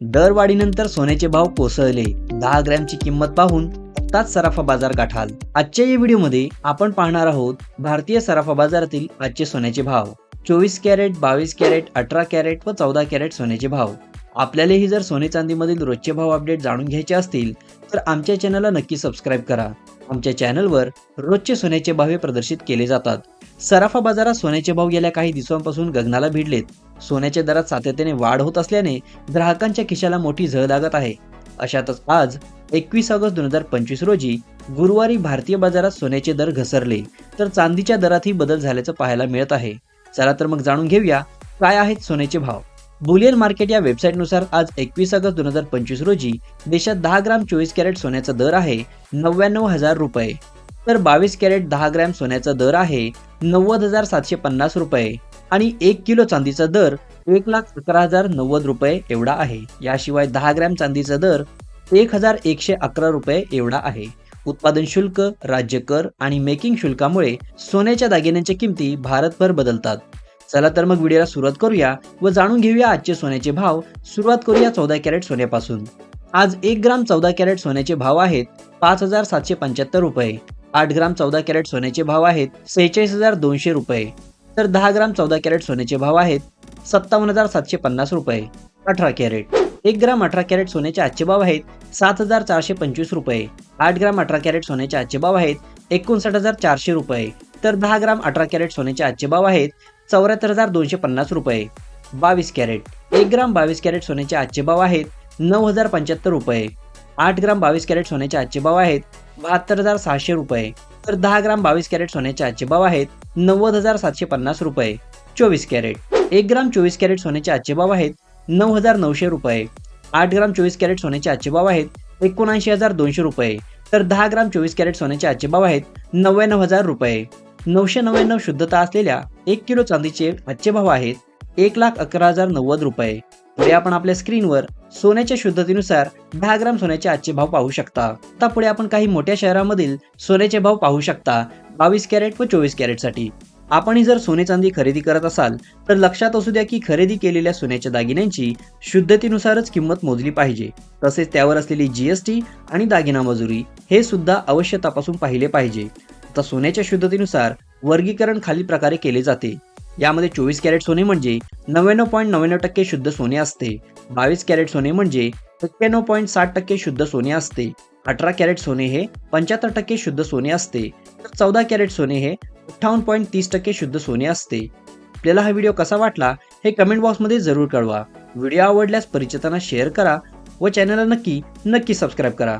दरवाढीनंतर सोन्याचे भाव कोसळले. दहा ग्रॅमची किंमत पाहून आत्ताच सराफा बाजार गाठाल. आजच्या या व्हिडिओमध्ये आपण पाहणार आहोत भारतीय सराफा बाजारातील आजचे सोन्याचे भाव. चोवीस कॅरेट बावीस कॅरेट अठरा कॅरेट व चौदा कॅरेट सोन्याचे भाव. आपल्यालाही जर सोने चांदीमधील रोजचे भाव अपडेट जाणून घ्यायचे असतील तर आमच्या चॅनलला नक्की सबस्क्राईब करा. आमच्या चॅनलवर रोजचे सोन्याचे भाव प्रदर्शित केले जातात. सराफा बाजारात सोन्याचे भाव गेल्या काही दिवसांपासून गगनाला भिडलेत. सोन्याच्या दरात सातत्याने वाढ होत असल्याने ग्राहकांच्या खिशाला मोठी झळ लागत आहे. अशातच आज एकवीस ऑगस्ट दोन हजार पंचवीस रोजी गुरुवारी भारतीय बाजारात सोन्याचे दर घसरले तर चांदीच्या दरातही बदल झाल्याचं पाहायला मिळत आहे. चला तर मग जाणून घेऊया काय आहेत सोन्याचे भाव? बुलियन मार्केट या वेबसाईटनुसार आज एकवीस ऑगस्ट दोन हजार पंचवीस रोजी देशात दहा ग्राम चोवीस कॅरेट सोन्याचा दर आहे नव्याण्णव हजार रुपये. तर बावीस कॅरेट दहा ग्रॅम सोन्याचा दर आहे नव्वद हजार सातशे पन्नास रुपये. आणि एक किलो चांदीचा दर एक लाख अकरा हजार नव्वद रुपये एवढा आहे. याशिवाय दहा ग्रॅम चांदीचा दर एक हजार एकशे अकरा रुपये एवढा आहे. उत्पादन शुल्क राज्य कर आणि मेकिंग शुल्कामुळे सोन्याच्या दागिन्यांच्या किमती भारतभर बदलतात. चला तर मग व्हिडिओला सुरुवात करूया व जाणून घेऊया आजचे सोन्याचे भाव. सुरुवात करूया चौदा कॅरेट सोन्यापासून. आज एक ग्राम चौदा कॅरेट सोन्याचे भाव आहेत पाच हजार सातशे पंच्याहत्तर रुपये. आठ ग्राम चौदा कॅरेट सोन्याचे भाव आहेत सेहेचाळीस हजार दोनशे रुपये. तर दहा ग्राम चौदा कॅरेट सोन्याचे भाव आहेत सत्तावन्न हजार सातशे पन्नास रुपये. अठरा कॅरेट. एक ग्राम अठरा कॅरेट सोन्याचे आजचे भाव आहेत सात हजार चारशे पंचवीस रुपये. आठ ग्राम अठरा कॅरेट सोन्याचे आजचे भाव आहेत एकोणसाठ हजार चारशे रुपये. तर दहा ग्राम अठरा कॅरेट सोन्याचे आजचे भाव आहेत चौऱ्याहत्तर हजार दोनशे पन्नास रुपये. बावीस कॅरेट. एक ग्राम बावीस कॅरेट सोन्याचे आजचे भाव आहेत नऊ हजार पंच्याहत्तर रुपये. आठ ग्राम बावीस कॅरेट सोन्याचे आजचे भाव आहेत बहात्तर हजार सहाशे रुपये. तर दहा ग्राम बावीस कॅरेट सोन्याचे आजचे भाव आहेत नव्वद हजार सातशे पन्नास रुपये. चोवीस कॅरेट. एक ग्राम चोवीस कॅरेट सोन्याचे आजचे भाव आहेत नऊ हजार नऊशे रुपये. आठ ग्राम चोवीस कॅरेट सोन्याचे आजचे भाव आहेत एकोणऐंशी हजार दोनशे रुपये. तर दहा ग्राम चोवीस कॅरेट सोन्याचे आजचे भाव आहेत नव्याण्णव हजार रुपये. नऊशे नव्याण्णव शुद्धता असलेल्या एक किलो चांदीचे आजचे भाव आहेत एक लाख अकरा हजार नव्वद रुपये. पुढे आपण आपल्या स्क्रीनवर सोन्याच्या शुद्धतेनुसार दहा ग्राम सोन्याचे आजचे भाव पाहू शकता. आता पुढे आपण काही मोठ्या शहरामधील सोन्याचे भाव पाहू शकता बावीस कॅरेट व चोवीस कॅरेटसाठी. आपणही जर सोने चांदी खरेदी करत असाल तर लक्षात असू द्या की खरेदी केलेल्या सोन्याच्या दागिन्यांची शुद्धतेनुसारच किंमत मोजली पाहिजे. तसेच त्यावर असलेली जीएसटी आणि दागिना मजुरी हे सुद्धा अवश्य तपासून पाहिले पाहिजे. आता सोन्याच्या शुद्धतेनुसार वर्गीकरण खालील प्रकारे केले जाते. यामध्ये चोवीस कॅरेट सोने म्हणजे नव्याण्णव पॉईंट नव्याण्णव टक्के शुद्ध सोने असते. बावीस कॅरेट सोने म्हणजे एक्क्याण्णव पॉईंट साठ टक्के शुद्ध सोने असते. अठरा कॅरेट सोने हे पंच्याहत्तर टक्के शुद्ध सोने असते. तर चौदा कॅरेट सोने हे अठ्ठावन्न पॉईंट तीस टक्के शुद्ध सोने असते. आपल्याला हा व्हिडिओ कसा वाटला हे कमेंट बॉक्समध्ये जरूर कळवा. व्हिडिओ आवडल्यास परिचितांना शेअर करा व चॅनलला नक्की नक्की सबस्क्राईब करा.